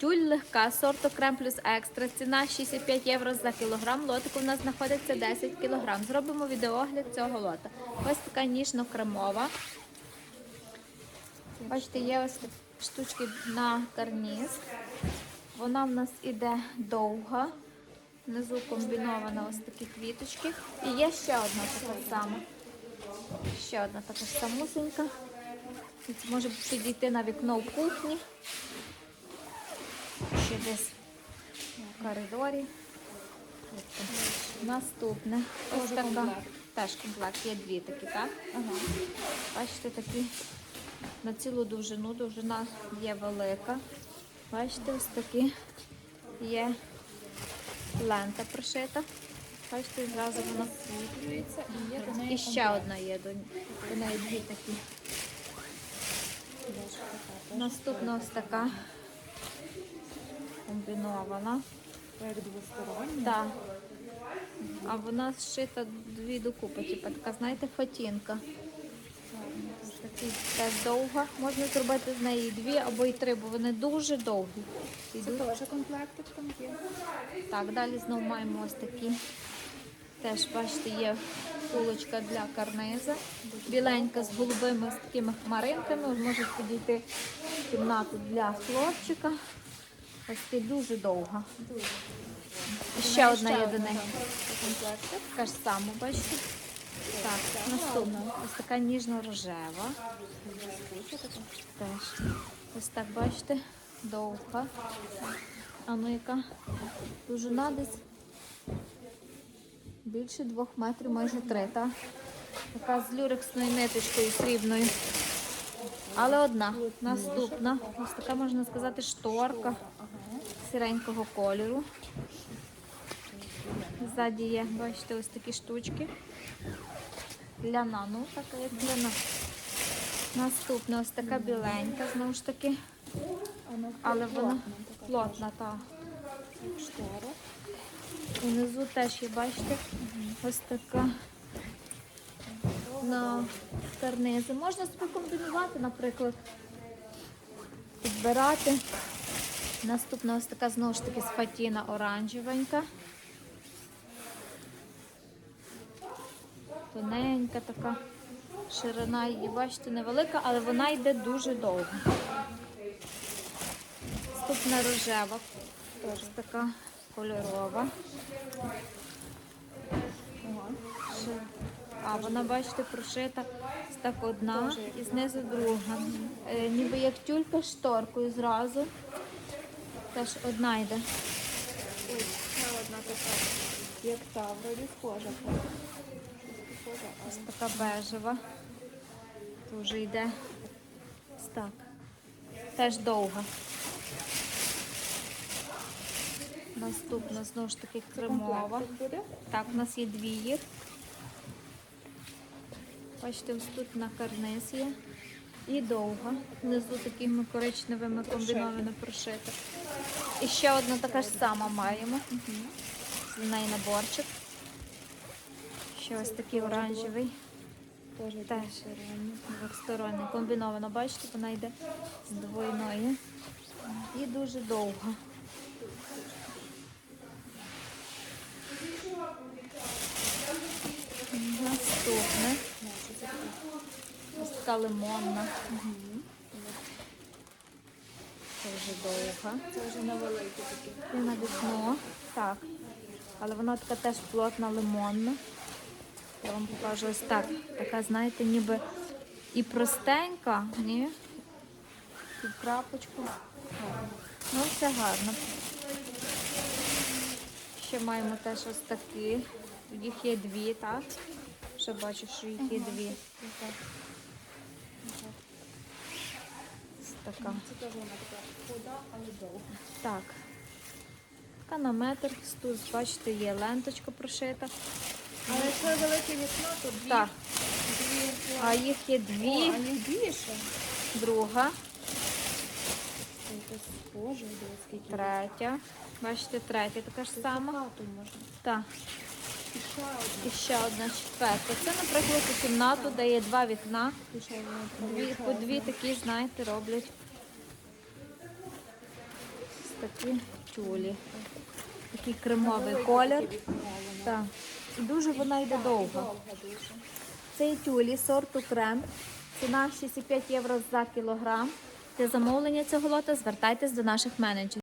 Тюль легка, сорту крем плюс екстра. Ціна 65 євро за кілограм. Лотик у нас знаходиться 10 кілограм. Зробимо відеогляд цього лота. Ось така ніжно-кремова. Бачите, є ось штучки на карніз. Вона в нас іде довга. Внизу комбінована ось такі квіточки. І є ще одна така сама. Ще одна така самусенька. Може підійти на вікно в кухні. Десь в коридорі. Наступне. Ось така. Теж комплект. Є дві такі, так? Ага. Бачите, такі на цілу довжину. Довжина є велика. Бачите, ось такі є лента прошита. Бачите, зразу вона. Світлюється і є до неї І ще одна є до, до неї дві такі. Наступна ось така комбінована. Як двостороння. Так. А вона зшита дві докупи, типу така, знаєте, фатінка. Теж довга. Можна зробити з неї дві або й три, бо вони дуже довгі. Це теж комплектик там є. Так, далі знову маємо ось такі. Теж, бачите, є кулочка для карниза. Біленька з голубими ось такими хмаринками. Може підійти в кімнату для хлопчика. Ось таки дуже довга. Дуже. І ще одна є до неї. Така ж сама, бачите? Так, наступна. Ось така ніжно-рожева. Теж. Ось так, бачите, довга. А ну яка довжина десь більше двох метрів, майже три, так? Така з люрексною ниточкою срібною. Але одна. Наступна. Ось така, можна сказати, шторка Ага. сіренького кольору. Ззаді є, бачите, ось такі штучки. Ляна, ну така як ляна. Наступна ось така біленька, знову ж таки, але вона плотна та. Штора. Унизу теж є, бачите, ось така на карнизи. Можна собі комбінувати, наприклад, підбирати. Наступна ось така знову ж таки з фатіна оранжевенька. Тоненька така ширина її, бачите, невелика, але вона йде дуже довго. Наступна рожева, теж така кольорова. Ще- А вона, бачите, прошита так одна і знизу друга. Е, ніби як тюлька з шторкою зразу. Теж одна йде. Ось ще одна така. Як та, вроді схожа. Ось така бежева. Дуже йде. Ось так. Теж довга. Наступна знову ж таки кремова. Так, у нас є дві їх. Бачите, ось тут на карниз є. І довга. Внизу такими коричневими комбіновано прошита. І ще одна така ж сама маємо. З неї наборчик. Ще ось такий оранжевий. Теж. Двохсторонний. Комбіновано, бачите, вона йде з двойної. І дуже довга. Наступне. Да, що це таке? Ось така лимонна. Це вже довга. Це вже на великі такі. І на вікно. Так. Але вона така теж плотна лимонна. Я вам покажу ось так. Така, знаєте, ніби і простенька, ні? Під крапочку. Ну, все гарно. Ще маємо теж ось такі. Їх є дві, так? Ще бачу, що їх є дві. Ось така. Це теж вона така худа, але довга. Так. Така на метр. Тут, бачите, є ленточка прошита. Але якщо велике вікно, то дві. Так. Дві. А їх є О, дві, а їх більше. друга, Це схоже, третя. Бачите, третя така ж сама. Так. І ще одна. І четверта. Це, наприклад, у кімнату, де є два вікна. І. Дві, по дві такі, знаєте, роблять. Такі тюлі. Такий кремовий колір. Так. І дуже вона йде довго. Це є тюлі сорту крем. Ціна 65 євро за кілограм. Для замовлення цього лота звертайтесь до наших менеджерів.